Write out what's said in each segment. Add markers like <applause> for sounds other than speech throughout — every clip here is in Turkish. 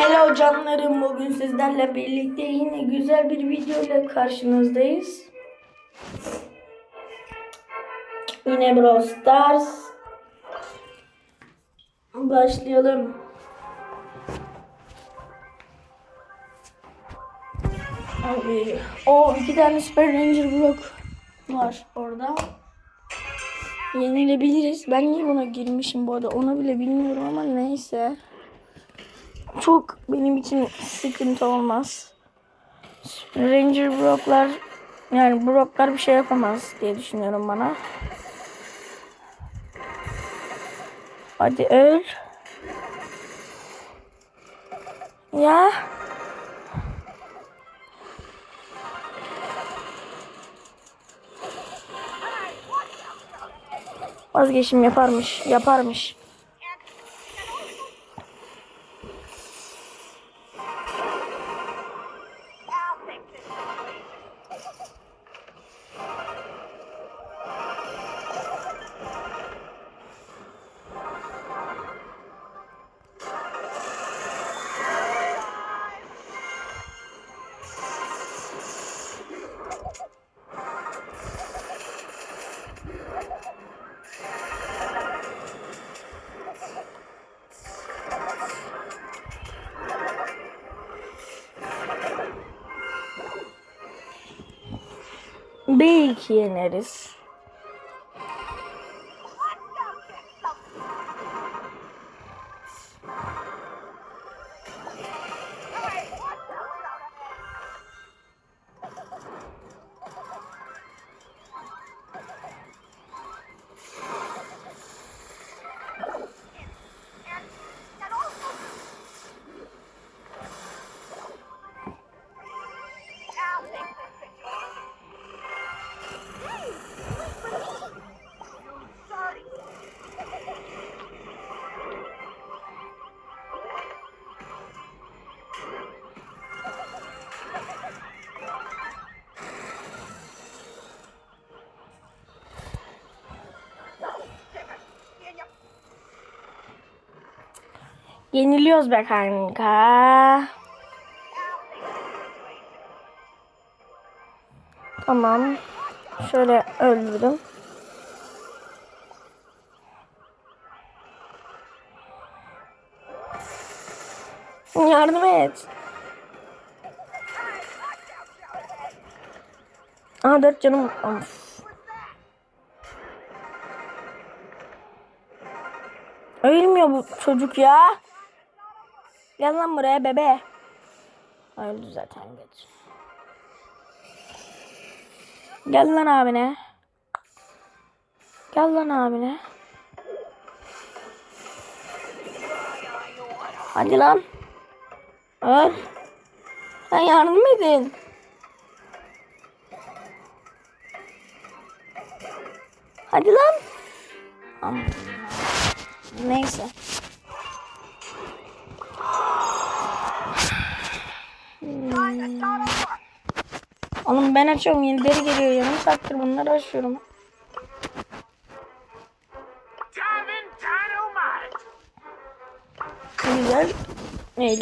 Hello canlarım bugün sizlerle birlikte yine güzel bir video ile karşınızdayız. Yine Brawl Stars. Başlayalım. Abi, o iki tane Super Ranger blok var orada. Yenilebiliriz. Ben niye buna girmişim bu arada onu bile bilmiyorum ama neyse çok benim için sıkıntı olmaz. Ranger Brock'lar yani Brock'lar bir şey yapamaz diye düşünüyorum bana. Hadi öl. Ya. Vazgeçim yaparmış, yaparmış. Belki yeneriz. Yeniliyoruz be kanka. Tamam. Şöyle öldürdüm. Yardım et. Aha dört canım. Of. Ölmüyor bu çocuk ya. Gel lan buraya bebe. Öldü zaten geç. Gel lan abine. Gel lan abine. Hadi lan. Öl. Sen yardım edin. Hadi lan. Neyse. Oğlum ben açıyorum yenileri geliyor yarım saattir bunları açıyorum. Güzel. 50.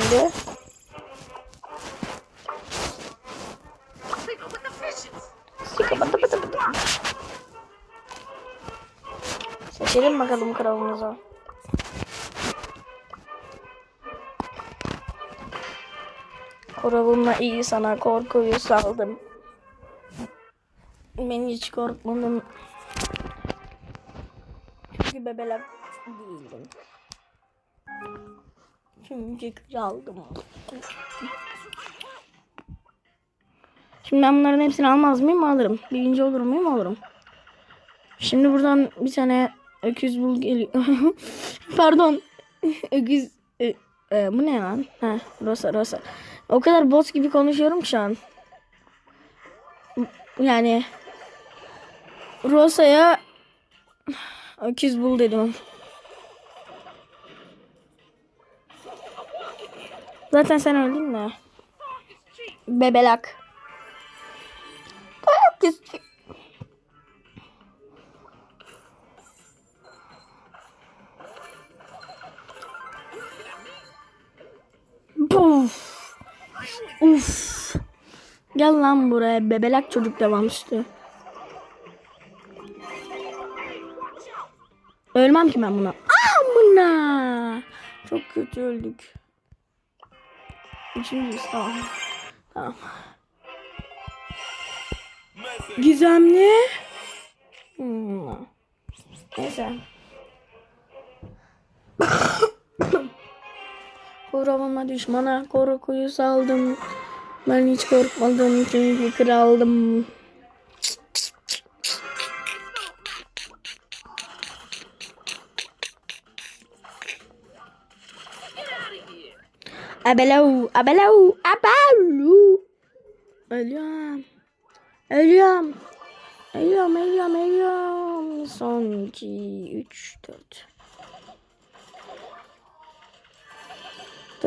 Sleep with the fishes! Sıkı bıdı bıdı bıdı. Seçelim bakalım kralımıza. Kralımla iyi sana korkuyu saldım. Ben hiç korkmadım. Çünkü bebelek değildim. Çünkü kraldım. Şimdi ben bunların hepsini almaz mıyım? Alırım. Birinci olur muyum? Olurum. Şimdi buradan bir tane öküz bul geliyor. <laughs> Pardon. <laughs> öküz. e, e, bu ne lan? Ha, Rosa Rosa. O kadar boss gibi konuşuyorum ki şu an. Yani Rosa'ya öküz bul dedim. Zaten sen öldün de. Bebelak. Öküz. Puf. Uf. Gel lan buraya bebelek çocuk devam üstü. Ölmem ki ben buna. Amına. Çok kötü öldük. Üçüncüyüz tamam. Tamam. Gizemli. Hmm. Neyse. Korumama düşmana korkuyu saldım. Ben hiç korkmadım çünkü kraldım. Abelau, abelau, abelau. Ölüyorum. Ölüyorum. Ölüyorum, ölüyorum, ölüyorum. Son 2, 3, 4.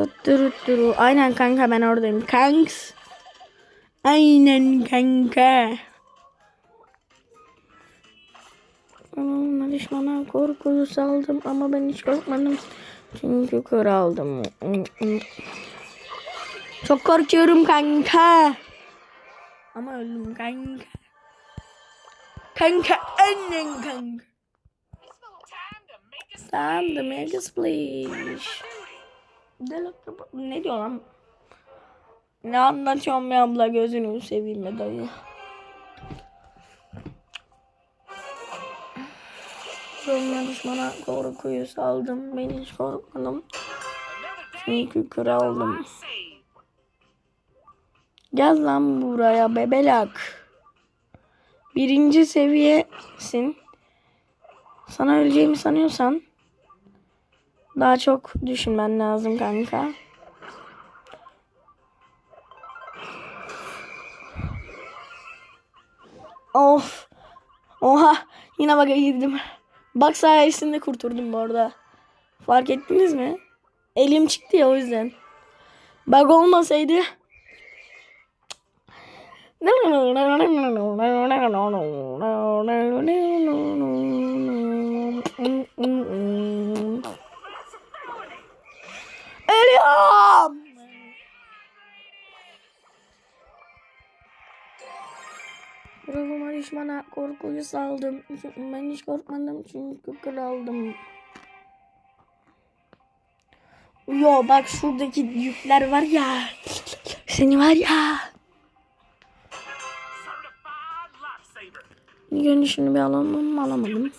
Tutturuturu. Aynen kanka ben oradayım. Kanks. Aynen kanka. Ona düşmana korkuyu saldım ama ben hiç korkmadım. Çünkü kraldım. Çok korkuyorum kanka. Ama öldüm kanka. Kanka annen kanka. Time to make a splash. Ne diyor lan? Ne anlatıyorum ya abla gözünü seveyim be dayı. Yoluna düşmana korkuyu saldım. Ben hiç korkmadım. Çünkü kraldım. Gel lan buraya bebelak. Birinci seviyesin. Sana öleceğimi sanıyorsan daha çok düşünmen lazım kanka. Of. Oha. Yine baka girdim. Bak sayesinde kurtuldum bu arada. Fark ettiniz mi? Elim çıktı ya o yüzden. Bug olmasaydı. Ölüyorum. Ruhuma düşmana korkuyu saldım. Ben hiç korkmadım çünkü kraldım. Yo bak şuradaki yükler var ya. Seni var ya. Görünüşünü bir alalım mı alamadım.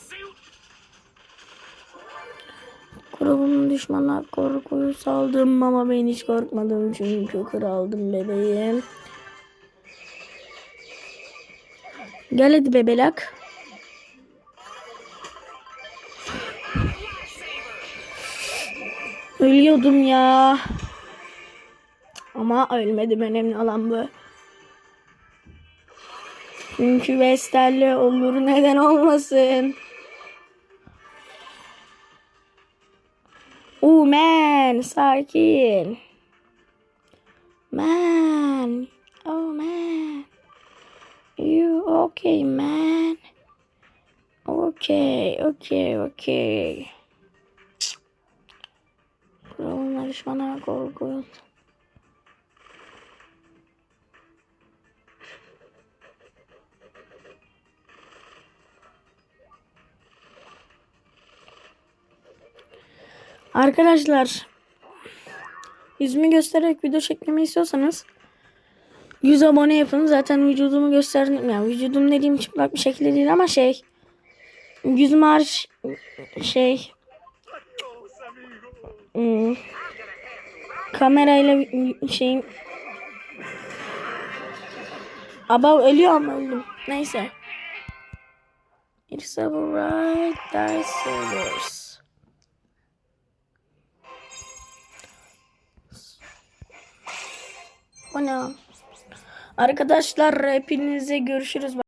Suit. Grubum düşmana korkuyu saldım ama ben hiç korkmadım çünkü kraldım bebeğim. Gel hadi bebelak. Ölüyordum ya. Ama ölmedim önemli olan bu. Çünkü Vestel'le olur neden olmasın. Man, sakin. Man, oh man. You okay man? Okay, okay, okay. Kralın düşmana korku. Arkadaşlar yüzümü göstererek video çekmemi istiyorsanız 100 abone yapın. Zaten vücudumu gösterdim. Yani vücudum dediğim çıplak bir şekilde değil ama şey yüzüm hariç şey hmm, kamerayla şeyin Aba ölüyor ama öldüm. Neyse. It's alright, dice O ne? Arkadaşlar hepinize görüşürüz.